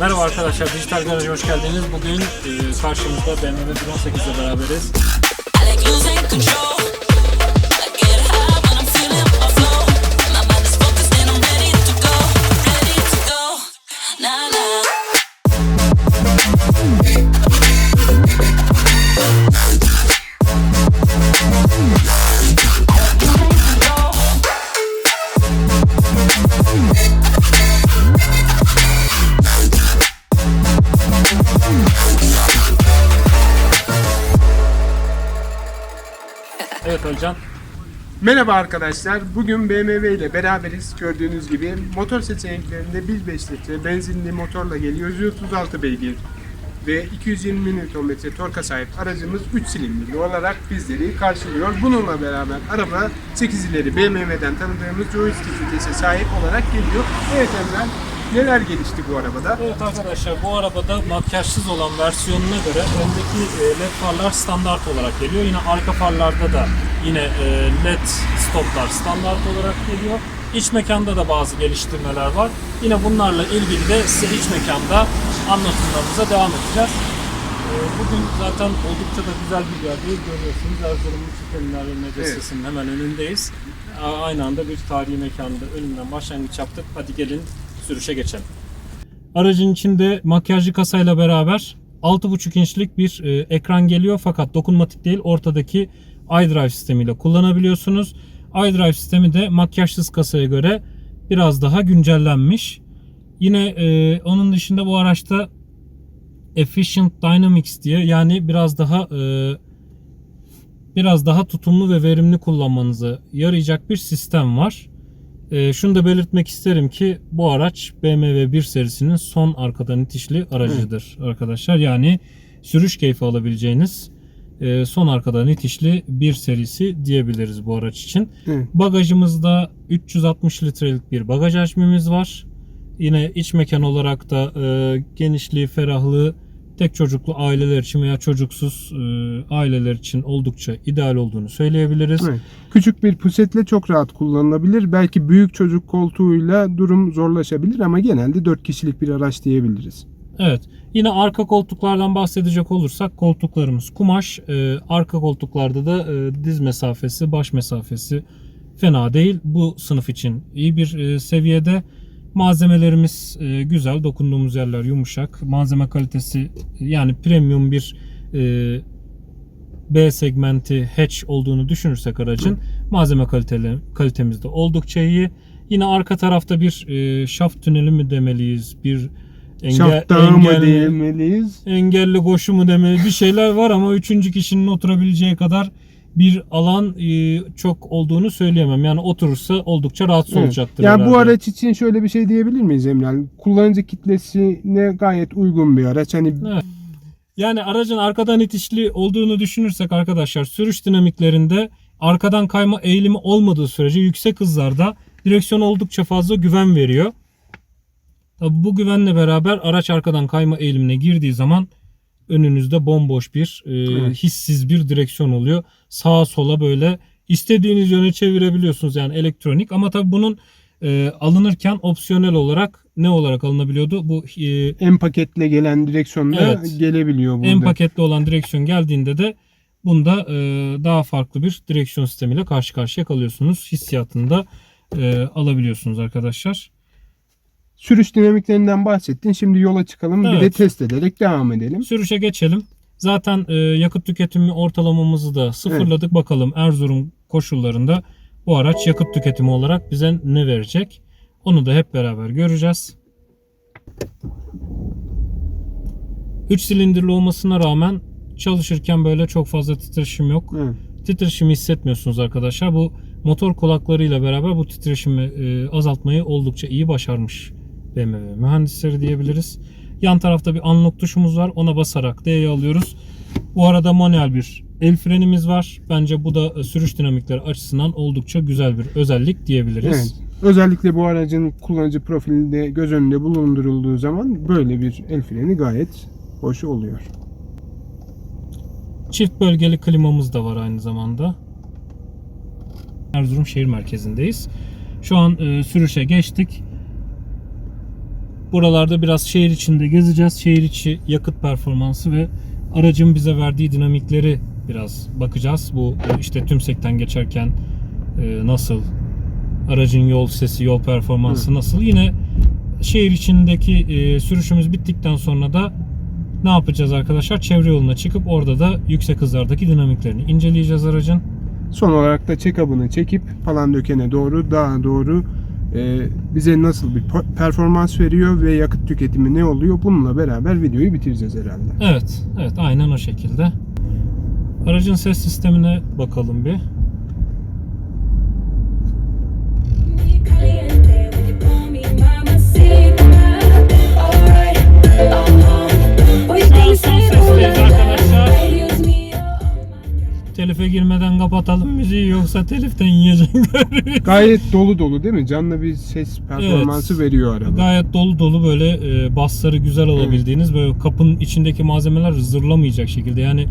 Merhaba arkadaşlar, Dijital Garaj'a hoş geldiniz. Bugün e, karşımızda BMW 118 ile beraberiz. Evet Özcan, Merhaba arkadaşlar. Bugün BMW ile beraberiz. Gördüğünüz gibi motor seçeneklerinde 1.5 litre benzinli motorla geliyor. 136 beygir ve 220 Nm torka sahip aracımız 3 silindirli olarak bizleri karşılıyor. Bununla beraber araba 8 ileri BMW'den tanıdığımız joystick vitese sahip olarak geliyor. Evet Emre, neler gelişti bu arabada? evet arkadaşlar bu arabada makyajsız olan versiyonuna göre öndeki e, led farlar standart olarak geliyor. Yine arka farlarda da yine e, led stoplar standart olarak geliyor. İç mekanda da bazı geliştirmeler var. Yine bunlarla ilgili de size iç mekanda anlatımlarımıza devam edeceğiz. E, Bugün zaten oldukça da güzel bir yerdeyiz. Görüyorsunuz Erzurum'un Çiftliler Medresesi'nin hemen önündeyiz. Aynı anda bir tarihi mekanda önünden başlangıç yaptık. Hadi gelin sürüşe geçelim. Aracın içinde makyajlı kasayla beraber 6.5 inçlik bir e, ekran geliyor fakat dokunmatik değil ortadaki iDrive sistemiyle kullanabiliyorsunuz. iDrive sistemi de makyajsız kasaya göre biraz daha güncellenmiş. Yine e, onun dışında bu araçta Efficient Dynamics diye yani biraz daha e, biraz daha tutumlu ve verimli kullanmanıza yarayacak bir sistem var. E, şunu da belirtmek isterim ki bu araç BMW 1 serisinin son arkadan itişli aracıdır arkadaşlar. Yani sürüş keyfi alabileceğiniz e, son arkadan itişli 1 serisi diyebiliriz bu araç için. Evet. Bagajımızda 360 litrelik bir bagaj hacmimiz var. Yine iç mekan olarak da e, genişliği, ferahlığı tek çocuklu aileler için veya çocuksuz e, aileler için oldukça ideal olduğunu söyleyebiliriz. Evet. Küçük bir pusetle çok rahat kullanılabilir. Belki büyük çocuk koltuğuyla durum zorlaşabilir ama genelde 4 kişilik bir araç diyebiliriz. Evet. Yine arka koltuklardan bahsedecek olursak koltuklarımız kumaş. Ee, arka koltuklarda da e, diz mesafesi, baş mesafesi fena değil. Bu sınıf için iyi bir e, seviyede. Malzemelerimiz e, güzel. Dokunduğumuz yerler yumuşak. Malzeme kalitesi yani premium bir e, B segmenti hatch olduğunu düşünürsek aracın malzeme kaliteli, kalitemiz de oldukça iyi. Yine arka tarafta bir e, şaft tüneli mi demeliyiz? Bir engel, Şaftağı mı engelli- diyemeliyiz? engelli koşu mu demeli bir şeyler var ama üçüncü kişinin oturabileceği kadar bir alan e, çok olduğunu söyleyemem. Yani oturursa oldukça rahatsız Evet. olacaktır Yani bu herhalde. araç için şöyle bir şey diyebilir miyiz Emre? Kullanıcı kitlesine gayet uygun bir araç. Hani Evet. Yani aracın arkadan itişli olduğunu düşünürsek arkadaşlar sürüş dinamiklerinde arkadan kayma eğilimi olmadığı sürece yüksek hızlarda direksiyon oldukça fazla güven veriyor. Tabi bu güvenle beraber araç arkadan kayma eğilimine girdiği zaman önünüzde bomboş bir e, Evet. hissiz bir direksiyon oluyor. Sağa sola böyle istediğiniz yöne çevirebiliyorsunuz yani elektronik ama tabi bunun e, alınırken opsiyonel olarak ne olarak alınabiliyordu? Bu e, en paketle gelen direksiyonda Evet. gelebiliyor burada. en paketli olan direksiyon geldiğinde de bunda e, daha farklı bir direksiyon sistemiyle karşı karşıya kalıyorsunuz. Hissiyatını da e, alabiliyorsunuz arkadaşlar. Sürüş dinamiklerinden bahsettin. Şimdi yola çıkalım. Bir de Evet. test ederek devam edelim. Sürüşe geçelim. Zaten e, yakıt tüketimi ortalamamızı da sıfırladık. Bakalım Erzurum koşullarında bu araç yakıt tüketimi olarak bize ne verecek? Onu da hep beraber göreceğiz. 3 silindirli olmasına rağmen çalışırken böyle çok fazla titreşim yok. Evet. titreşimi hissetmiyorsunuz arkadaşlar. Bu motor kulaklarıyla beraber bu titreşimi e, azaltmayı oldukça iyi başarmış BMW mühendisleri diyebiliriz. Yan tarafta bir unlock tuşumuz var. Ona basarak D'yi alıyoruz. Bu arada manuel bir el frenimiz var. Bence bu da e, sürüş dinamikleri açısından oldukça güzel bir özellik diyebiliriz. Evet. Özellikle bu aracın kullanıcı profilinde göz önünde bulundurulduğu zaman böyle bir el freni gayet hoş oluyor. Çift bölgeli klimamız da var aynı zamanda. Erzurum şehir merkezindeyiz. Şu an e, sürüşe geçtik. Buralarda biraz şehir içinde gezeceğiz. Şehir içi yakıt performansı ve aracın bize verdiği dinamikleri biraz bakacağız. Bu işte tümsekten geçerken e, nasıl, aracın yol sesi, yol performansı nasıl. Yine şehir içindeki e, sürüşümüz bittikten sonra da ne yapacağız arkadaşlar? Çevre yoluna çıkıp orada da yüksek hızlardaki dinamiklerini inceleyeceğiz aracın. Son olarak da check-up'ını çekip Palandöken'e doğru, dağa doğru bize nasıl bir performans veriyor ve yakıt tüketimi ne oluyor bununla beraber videoyu bitireceğiz herhalde. Evet, evet aynen o şekilde. Aracın ses sistemine bakalım bir. Telife girmeden kapatalım müziği yoksa teliften yiyeceğim. Gayet dolu dolu değil mi? Canlı bir ses performansı veriyor araba. Gayet dolu dolu böyle e, bassları güzel alabildiğiniz böyle kapının içindeki malzemeler zırlamayacak şekilde yani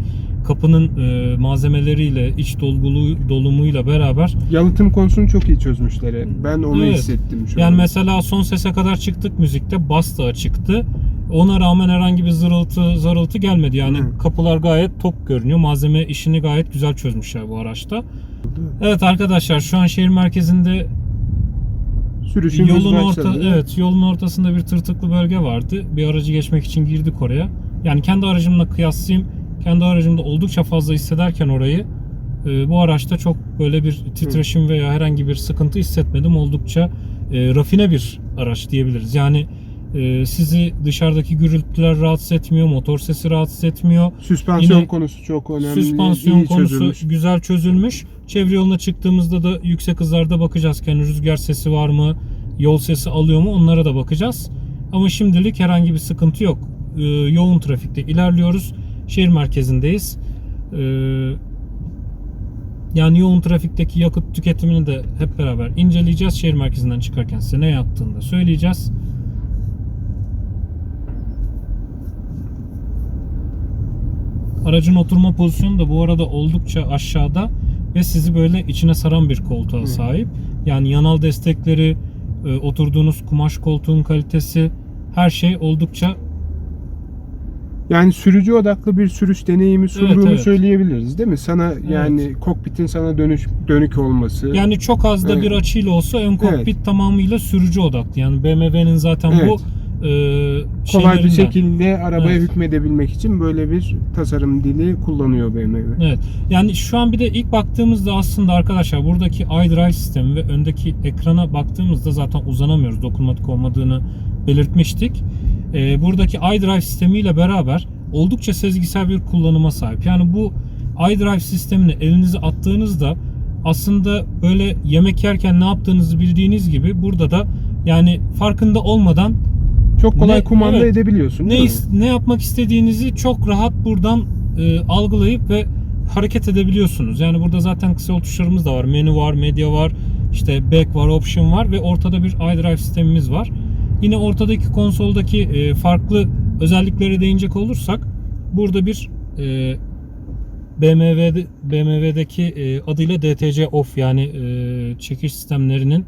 kapının e, malzemeleriyle iç dolgulu dolumuyla beraber Yalıtım konusunu çok iyi çözmüşler. Ben onu Evet. hissettim şu yani an. mesela son sese kadar çıktık müzikte bas da açıktı. Ona rağmen herhangi bir zırıltı zarıltı gelmedi. Yani Hı. kapılar gayet tok görünüyor. Malzeme işini gayet güzel çözmüşler bu araçta. Evet arkadaşlar şu an şehir merkezinde Sürüşümüz yolun başladı. orta evet yolun ortasında bir tırtıklı bölge vardı. Bir aracı geçmek için girdik oraya. Yani kendi aracımla kıyaslayayım. Kendi aracımda oldukça fazla hissederken orayı e, bu araçta çok böyle bir titreşim veya herhangi bir sıkıntı hissetmedim. Oldukça e, rafine bir araç diyebiliriz. Yani e, sizi dışarıdaki gürültüler rahatsız etmiyor, motor sesi rahatsız etmiyor. Süspansiyon Yine konusu çok önemli. Süspansiyon iyi konusu çözülmüş. güzel çözülmüş. Çevre yoluna çıktığımızda da yüksek hızlarda bakacağız. Yani rüzgar sesi var mı? Yol sesi alıyor mu? Onlara da bakacağız. Ama şimdilik herhangi bir sıkıntı yok. Ee, yoğun trafikte ilerliyoruz. Şehir merkezindeyiz. Ee, yani yoğun trafikteki yakıt tüketimini de hep beraber inceleyeceğiz. Şehir merkezinden çıkarken size ne yaktığını da söyleyeceğiz. Aracın oturma pozisyonu da bu arada oldukça aşağıda ve sizi böyle içine saran bir koltuğa sahip. Yani yanal destekleri, e, oturduğunuz kumaş koltuğun kalitesi her şey oldukça Yani sürücü odaklı bir sürüş deneyimi sunduğunu evet. söyleyebiliriz değil mi? Sana yani kokpitin sana dönüş dönük olması. yani çok az da Evet. bir açıyla olsa ön kokpit tamamıyla sürücü odaklı. Yani BMW'nin zaten Evet. bu e, kolay bir şekilde arabaya Evet. hükmedebilmek için böyle bir tasarım dili kullanıyor BMW. Evet. Yani şu an bir de ilk baktığımızda aslında arkadaşlar buradaki iDrive sistemi ve öndeki ekrana baktığımızda zaten uzanamıyoruz. Dokunmatik olmadığını belirtmiştik. Ee, buradaki iDrive sistemiyle beraber oldukça sezgisel bir kullanıma sahip. Yani bu iDrive sistemini elinize attığınızda aslında böyle yemek yerken ne yaptığınızı bildiğiniz gibi burada da yani farkında olmadan Çok kolay Ne- kumanda evet. edebiliyorsun ne is- ne yapmak istediğinizi çok rahat buradan e, algılayıp ve hareket edebiliyorsunuz. Yani burada zaten kısa yol tuşlarımız da var. Menü var, medya var, işte back var, option var ve ortada bir iDrive sistemimiz var. Yine ortadaki konsoldaki e, farklı özelliklere değinecek olursak burada bir e, BMW'de BMW'deki e, adıyla DTC off yani e, çekiş sistemlerinin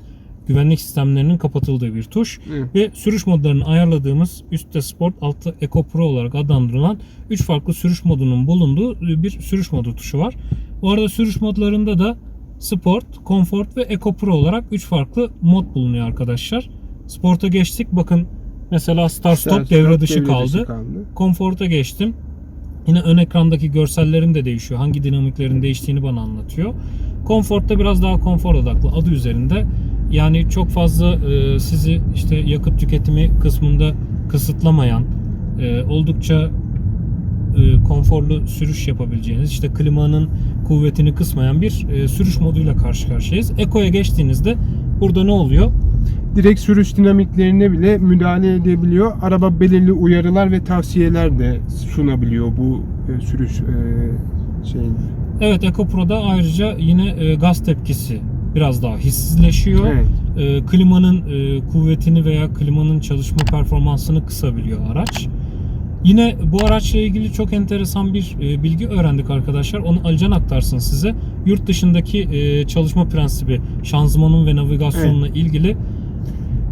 güvenlik sistemlerinin kapatıldığı bir tuş Evet. ve sürüş modlarını ayarladığımız üstte Sport, altta Eco Pro olarak adlandırılan 3 farklı sürüş modunun bulunduğu bir sürüş modu tuşu var. Bu arada sürüş modlarında da Sport, Comfort ve Eco Pro olarak 3 farklı mod bulunuyor arkadaşlar. Sport'a geçtik. Bakın mesela Start Stop devre stop dışı devre kaldı. dışı kaldı. Comfort'a geçtim. Yine ön ekrandaki görsellerim de değişiyor. Hangi dinamiklerin değiştiğini bana anlatıyor. Comfort'ta biraz daha konfor odaklı adı üzerinde. Yani çok fazla e, sizi işte yakıt tüketimi kısmında kısıtlamayan, e, oldukça e, konforlu sürüş yapabileceğiniz, işte klimanın kuvvetini kısmayan bir e, sürüş moduyla karşı karşıyayız. Eco'ya geçtiğinizde burada ne oluyor? Direkt sürüş dinamiklerine bile müdahale edebiliyor. Araba belirli uyarılar ve tavsiyeler de sunabiliyor bu e, sürüş e, şeyin. Evet Eco Pro'da ayrıca yine e, gaz tepkisi biraz daha hissizleşiyor. Evet. E, klimanın e, kuvvetini veya klimanın çalışma performansını kısabiliyor araç. Yine bu araçla ilgili çok enteresan bir e, bilgi öğrendik arkadaşlar. Onu Alican aktarsın size. Yurt dışındaki e, çalışma prensibi, şanzımanın ve navigasyonla ilgili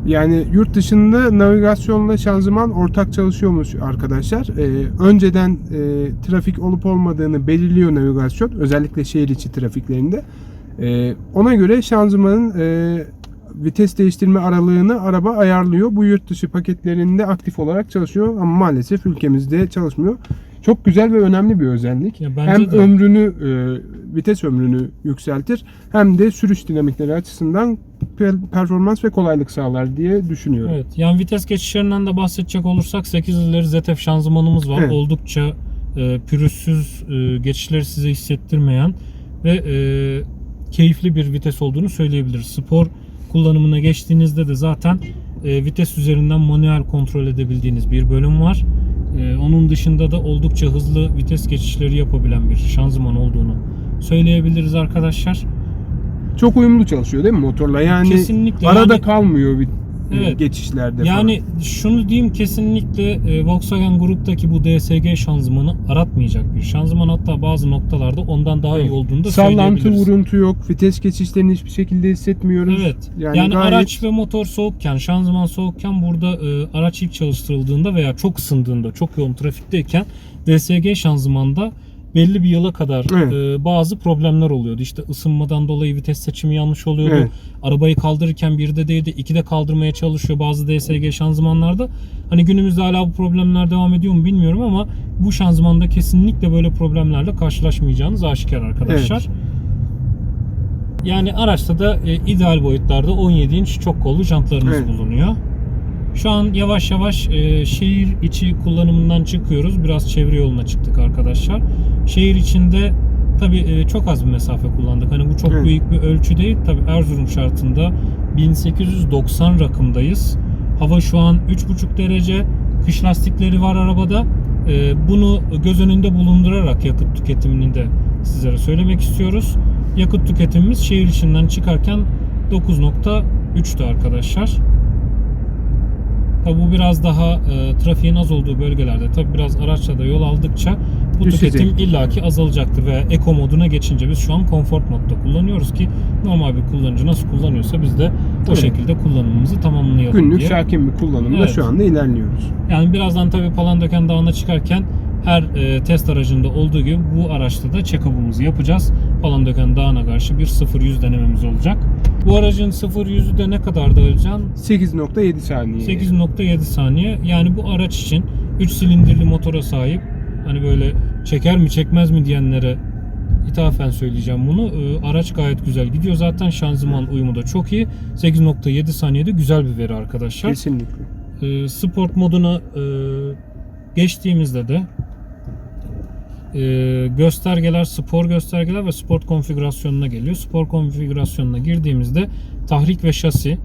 Yani yurt dışında navigasyonla şanzıman ortak çalışıyormuş arkadaşlar. Ee, önceden e, trafik olup olmadığını belirliyor navigasyon. Özellikle şehir içi trafiklerinde. Ee, ona göre şanzımanın e, vites değiştirme aralığını araba ayarlıyor. Bu yurt dışı paketlerinde aktif olarak çalışıyor ama maalesef ülkemizde çalışmıyor. Çok güzel ve önemli bir özellik. Ya hem de. ömrünü, e, vites ömrünü yükseltir hem de sürüş dinamikleri açısından per- performans ve kolaylık sağlar diye düşünüyorum. Evet. Yani vites geçişlerinden de bahsedecek olursak 8 ileri ZF şanzımanımız var. Evet. Oldukça e, pürüzsüz e, geçişleri size hissettirmeyen ve e, keyifli bir vites olduğunu söyleyebiliriz. Spor kullanımına geçtiğinizde de zaten e, vites üzerinden manuel kontrol edebildiğiniz bir bölüm var. E, onun dışında da oldukça hızlı vites geçişleri yapabilen bir şanzıman olduğunu söyleyebiliriz arkadaşlar. Çok uyumlu çalışıyor değil mi motorla? Yani Kesinlikle. arada Yani- kalmıyor bir Evet. geçişlerde Yani şunu diyeyim kesinlikle e, Volkswagen gruptaki bu DSG şanzımanı aratmayacak bir şanzıman. Hatta bazı noktalarda ondan daha iyi olduğunu da falan. Sallantı, söyleyebiliriz. vuruntu yok. Vites geçişlerini hiçbir şekilde hissetmiyoruz. Evet. Yani, Yani, gayet- araç ve motor soğukken, şanzıman soğukken burada e, araç ilk çalıştırıldığında veya çok ısındığında, çok yoğun trafikteyken DSG şanzımanda belli bir yıla kadar Evet. e, bazı problemler oluyordu. İşte ısınmadan dolayı vites seçimi yanlış oluyordu. Evet. Arabayı kaldırırken bir de değildi, iki de kaldırmaya çalışıyor bazı DSG şanzımanlarda. Hani günümüzde hala bu problemler devam ediyor mu bilmiyorum ama bu şanzımanda kesinlikle böyle problemlerle karşılaşmayacağınız aşikar arkadaşlar. Yani araçta da e, ideal boyutlarda 17 inç çok kollu jantlarımız Evet. bulunuyor. Şu an yavaş yavaş e, şehir içi kullanımından çıkıyoruz. Biraz çevre yoluna çıktık arkadaşlar. Şehir içinde tabi çok az bir mesafe kullandık. Hani bu çok Evet. büyük bir ölçü değil. Tabi Erzurum şartında 1890 rakımdayız. Hava şu an 3,5 derece. Kış lastikleri var arabada. E, bunu göz önünde bulundurarak yakıt tüketimini de sizlere söylemek istiyoruz. Yakıt tüketimimiz şehir içinden çıkarken 9.3'tü arkadaşlar. Tabi bu biraz daha e, trafiğin az olduğu bölgelerde tabi biraz araçla da yol aldıkça bu Düşecek. tüketim illaki azalacaktır ve Eco moduna geçince biz şu an Comfort modda kullanıyoruz ki normal bir kullanıcı nasıl kullanıyorsa biz de o Evet. şekilde kullanımımızı tamamlayalım Günlük diye. sakin bir kullanımda Evet. şu anda ilerliyoruz. Yani birazdan tabi Palandöken Dağı'na çıkarken her e, test aracında olduğu gibi bu araçta da check-up'ımızı yapacağız. Palandöken Dağı'na karşı bir 0-100 denememiz olacak. Bu aracın 0-100'ü de ne kadar da Özcan? 8.7 saniye. 8.7 saniye. Yani bu araç için 3 silindirli motora sahip. Hani böyle çeker mi çekmez mi diyenlere ithafen söyleyeceğim bunu. Ee, araç gayet güzel gidiyor. Zaten şanzıman uyumu da çok iyi. 8.7 saniyede güzel bir veri arkadaşlar. Kesinlikle. Ee, sport moduna e, geçtiğimizde de e, göstergeler, spor göstergeler ve sport konfigürasyonuna geliyor. Spor konfigürasyonuna girdiğimizde tahrik ve şasi,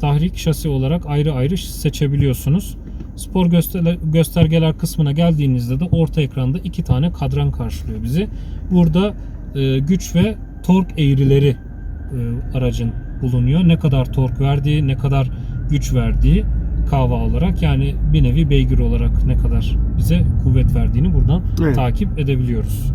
tahrik şasi olarak ayrı ayrı seçebiliyorsunuz. Spor göster- göstergeler kısmına geldiğinizde de orta ekranda iki tane kadran karşılıyor bizi. Burada e, güç ve tork eğrileri e, aracın bulunuyor. Ne kadar tork verdiği, ne kadar güç verdiği kahva olarak yani bir nevi beygir olarak ne kadar bize kuvvet verdiğini buradan Evet. takip edebiliyoruz.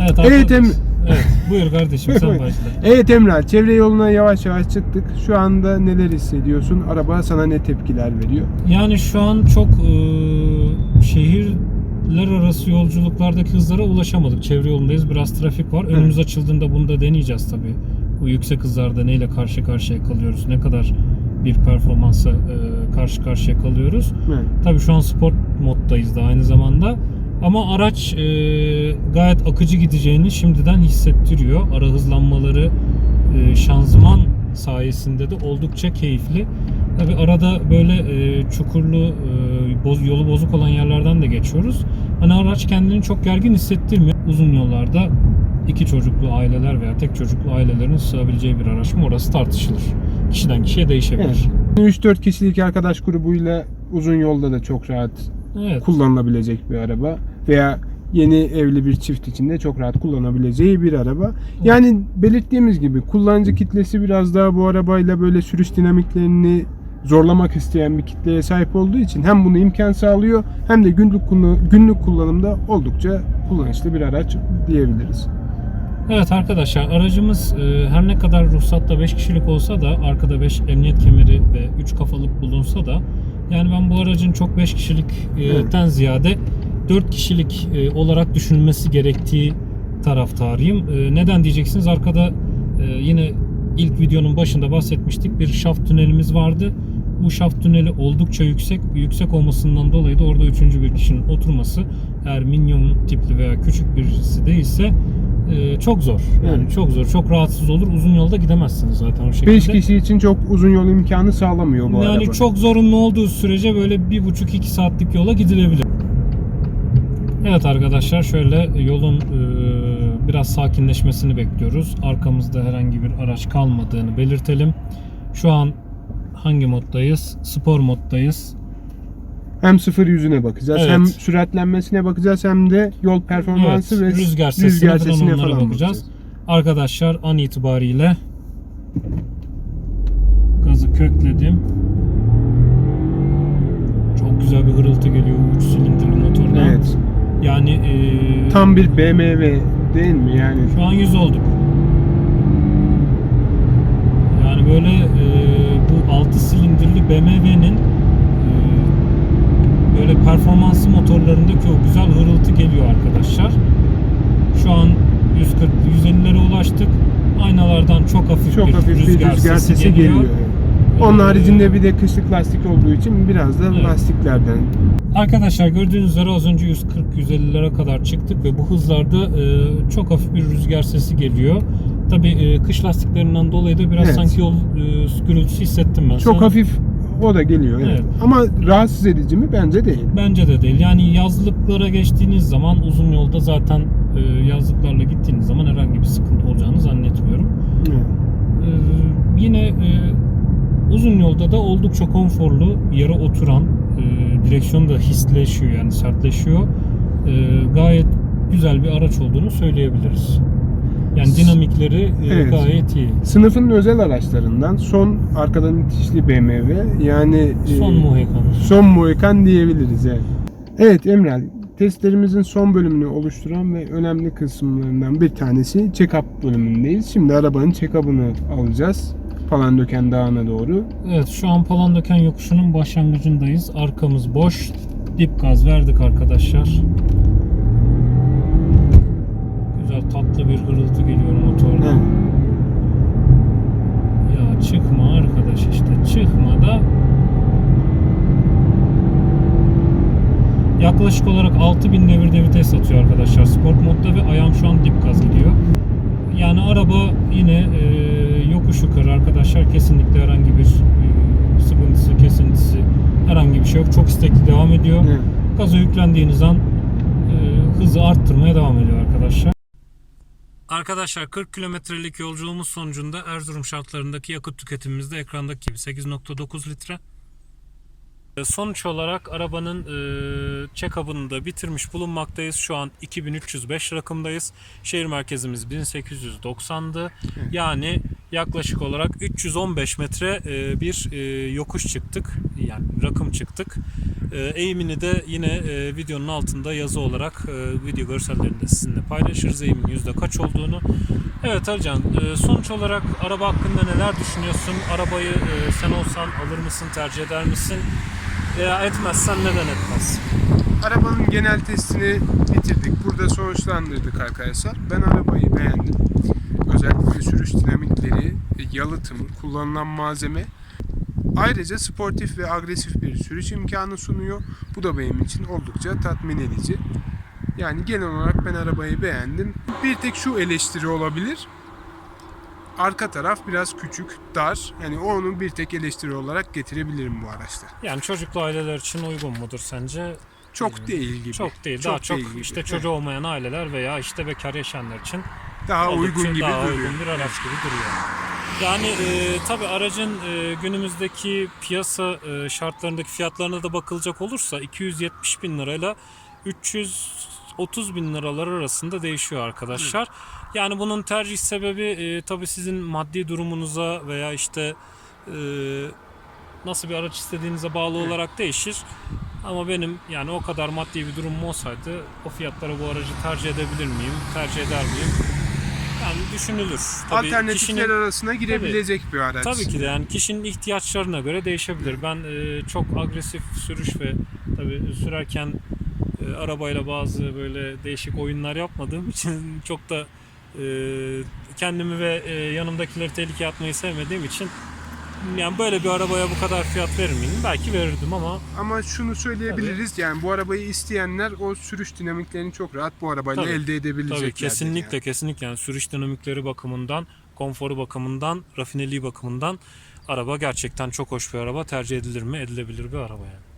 Evet, Evet, arkadaş- Em- evet buyur kardeşim sen başla. Evet Emrah, çevre yoluna yavaş yavaş çıktık. Şu anda neler hissediyorsun? Araba sana ne tepkiler veriyor? Yani şu an çok e, şehirler arası yolculuklardaki hızlara ulaşamadık. Çevre yolundayız. Biraz trafik var. Önümüz açıldığında bunu da deneyeceğiz tabii. Bu yüksek hızlarda neyle karşı karşıya kalıyoruz? Ne kadar bir performansa e, karşı karşıya kalıyoruz? Evet. Tabii şu an sport moddayız da aynı zamanda. Ama araç e, gayet akıcı gideceğini şimdiden hissettiriyor. Ara hızlanmaları e, şanzıman sayesinde de oldukça keyifli. Tabii arada böyle e, çukurlu, e, boz, yolu bozuk olan yerlerden de geçiyoruz. Hani araç kendini çok gergin hissettirmiyor. Uzun yollarda iki çocuklu aileler veya tek çocuklu ailelerin sığabileceği bir araç mı orası tartışılır. Kişiden kişiye değişebilir. Evet. 3-4 kişilik arkadaş grubuyla uzun yolda da çok rahat Evet. kullanılabilecek bir araba veya yeni evli bir çift için de çok rahat kullanabileceği bir araba. Yani belirttiğimiz gibi kullanıcı kitlesi biraz daha bu arabayla böyle sürüş dinamiklerini zorlamak isteyen bir kitleye sahip olduğu için hem bunu imkan sağlıyor hem de günlük günlük kullanımda oldukça kullanışlı bir araç diyebiliriz. Evet arkadaşlar aracımız e, her ne kadar ruhsatta 5 kişilik olsa da arkada 5 emniyet kemeri ve 3 kafalık bulunsa da yani ben bu aracın çok 5 kişilikten ziyade 4 kişilik e, olarak düşünülmesi gerektiği taraftarıyım. E, neden diyeceksiniz? Arkada yine ilk videonun başında bahsetmiştik. Bir şaft tünelimiz vardı. Bu şaft tüneli oldukça yüksek. Yüksek olmasından dolayı da orada üçüncü bir kişinin oturması eğer minyon tipli veya küçük birisi değilse e, çok zor. Yani Evet. çok zor. Çok rahatsız olur. Uzun yolda gidemezsiniz zaten o şekilde. 5 kişi için çok uzun yol imkanı sağlamıyor bu yani araba. çok zorunlu olduğu sürece böyle bir buçuk iki saatlik yola gidilebilir. Evet arkadaşlar şöyle yolun e, biraz sakinleşmesini bekliyoruz. Arkamızda herhangi bir araç kalmadığını belirtelim. Şu an hangi moddayız? Spor moddayız. Hem sıfır yüzüne bakacağız, Evet. hem süratlenmesine bakacağız hem de yol performansı Evet, ve rüzgar sesine, rüzgar sesine falan bakacağız. Arkadaşlar an itibariyle gazı kökledim. Çok güzel bir hırıltı geliyor 3 silindirli motordan. Evet. Yani e, Tam bir BMW değil mi yani? şu an 100 olduk. Yani böyle e, bu 6 silindirli BMW'nin e, böyle performanslı motorlarındaki o güzel hırıltı geliyor arkadaşlar. Şu an 140 150'lere ulaştık. Aynalardan çok hafif Çok bir hafif bir rüzgar, rüzgar sesi geliyor. Onun Ee, haricinde bir de kışlık lastik olduğu için biraz da Evet. lastiklerden. Arkadaşlar gördüğünüz üzere az önce 140-150'lere kadar çıktık ve bu hızlarda e, çok hafif bir rüzgar sesi geliyor. Tabii e, kış lastiklerinden dolayı da biraz Evet. sanki yol e, gürültüsü hissettim ben. Çok Sen- hafif o da geliyor. Evet. Evet. Ama rahatsız edici mi? Bence değil. Bence de değil. Yani yazlıklara geçtiğiniz zaman uzun yolda zaten e, yazlıklarla gittiğiniz zaman herhangi bir sıkıntı olacağını zannetmiyorum. Evet. Ee, yine e, uzun yolda da oldukça konforlu yere oturan e, direksiyon da hisleşiyor yani sertleşiyor. E, gayet güzel bir araç olduğunu söyleyebiliriz. Yani dinamikleri e, Evet. gayet iyi. Sınıfın özel araçlarından son arkadan itişli BMW yani e, Son Mohikan. son Mohikan diyebiliriz yani. Evet Emrah testlerimizin son bölümünü oluşturan ve önemli kısımlarından bir tanesi check-up bölümündeyiz. Şimdi arabanın check-up'ını alacağız. Palandöken Dağı'na doğru. Evet şu an Palandöken yokuşunun başlangıcındayız. Arkamız boş. Dip gaz verdik arkadaşlar. Güzel tatlı bir hırıltı geliyor motordan. Ya çıkma arkadaş işte çıkma da Yaklaşık olarak 6000 devirde vites atıyor arkadaşlar sport modda ve ayağım şu an dip gaz gidiyor. Yani araba yine e, yokuş yukarı arkadaşlar kesinlikle herhangi bir e, sıkıntısı kesintisi herhangi bir şey yok. Çok istekli devam ediyor. Evet. Gaza yüklendiğiniz an e, hızı arttırmaya devam ediyor arkadaşlar. Arkadaşlar 40 kilometrelik yolculuğumuz sonucunda Erzurum şartlarındaki yakıt tüketimimiz de ekrandaki gibi 8.9 litre. E, Sonuç olarak arabanın e, check-up'ını da bitirmiş bulunmaktayız. Şu an 2305 rakımdayız. Şehir merkezimiz 1890'dı. Yani yaklaşık olarak 315 metre e, bir e, yokuş çıktık. Yani rakım çıktık. E, eğimini de yine e, videonun altında yazı olarak e, video görsellerinde sizinle paylaşırız. Eğimin yüzde kaç olduğunu. Evet Alican e, sonuç olarak araba hakkında neler düşünüyorsun? Arabayı e, sen olsan alır mısın, tercih eder misin? Veya etmezsen neden etmezsin? Arabanın genel testini bitirdik. Burada sonuçlandırdık arkadaşlar. Ben arabayı beğendim. Özellikle sürüş dinamikleri, yalıtımı, kullanılan malzeme. Ayrıca sportif ve agresif bir sürüş imkanı sunuyor. Bu da benim için oldukça tatmin edici. Yani genel olarak ben arabayı beğendim. Bir tek şu eleştiri olabilir. Arka taraf biraz küçük, dar. Yani onu bir tek eleştiri olarak getirebilirim bu araçta. Yani çocuklu aileler için uygun mudur sence? Çok değil gibi. Çok değil. daha çok değil gibi. işte Evet. çocuğu olmayan aileler veya işte bekar yaşayanlar için daha uygun gibi daha duruyor. uygun bir araç gibi duruyor. Yani e, tabi aracın e, günümüzdeki piyasa e, şartlarındaki fiyatlarına da bakılacak olursa 270 bin lirayla 330 bin liralar arasında değişiyor arkadaşlar. Yani bunun tercih sebebi e, tabi sizin maddi durumunuza veya işte e, nasıl bir araç istediğinize bağlı olarak değişir. Ama benim yani o kadar maddi bir durumum olsaydı o fiyatlara bu aracı tercih edebilir miyim? Tercih eder miyim? Yani düşünülür. Tabii Alternatifler kişinin- arasına girebilecek bir araç. Tabii ki de yani kişinin ihtiyaçlarına göre değişebilir. Ben e, çok agresif sürüş ve tabii sürerken e, arabayla bazı böyle değişik oyunlar yapmadığım için çok da e, kendimi ve e, yanımdakileri tehlikeye atmayı sevmediğim için yani böyle bir arabaya bu kadar fiyat verir miyim? Belki verirdim ama Ama şunu söyleyebiliriz yani bu arabayı isteyenler o sürüş dinamiklerini çok rahat bu arabayla Tabii. elde edebilecekler. tabii kesinlikle kesinlikle yani sürüş dinamikleri bakımından, konforu bakımından, rafineliği bakımından araba gerçekten çok hoş bir araba. Tercih edilir mi? Edilebilir bir araba yani.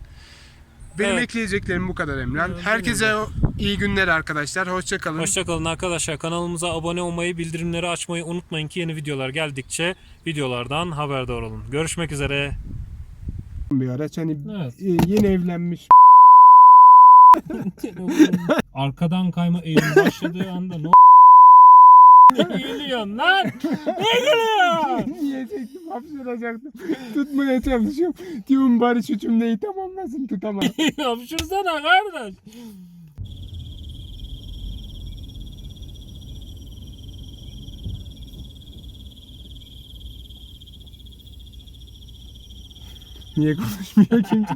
Benim Evet. ekleyeceklerim bu kadar. Evet, Herkese iyi günler arkadaşlar. Hoşça kalın. Hoşçakalın arkadaşlar. Kanalımıza abone olmayı, bildirimleri açmayı unutmayın ki yeni videolar geldikçe videolardan haberdar olun. Görüşmek üzere. bir araç hani Evet. e, yeni evlenmiş Arkadan kayma eğilim başladığı anda ne Ne gülüyorsun lan? Ne gülüyorsun? Niye çektim hapşıracaktım. Tutmaya çalışıyorum. Diyorum bari şu cümleyi tamamlasın tutamam. Hapşırsana kardeş. Niye konuşmuyor kimse?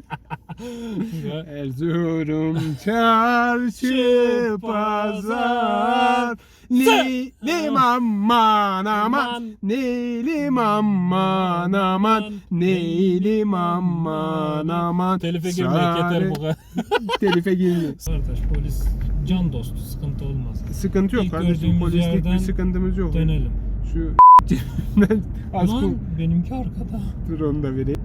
Erzurum çarşı pazar Neylim aman aman Neylim aman aman Neylim aman aman Telife girmek yeter bu kadar. Telife girme. Kardeş polis can dostu sıkıntı olmaz. Sıkıntı yok İlk kardeşim polislik bir sıkıntımız yok. Dönelim. Şu cebimden az Lan benimki arkada. dur onu da vereyim.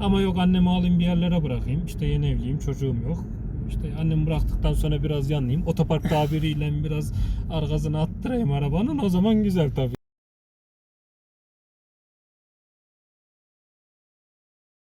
Ama yok annemi alayım bir yerlere bırakayım. İşte yeni evliyim çocuğum yok. İşte annemi bıraktıktan sonra biraz yanlayayım. Otopark tabiriyle biraz arkasına attırayım arabanın. O zaman güzel tabii.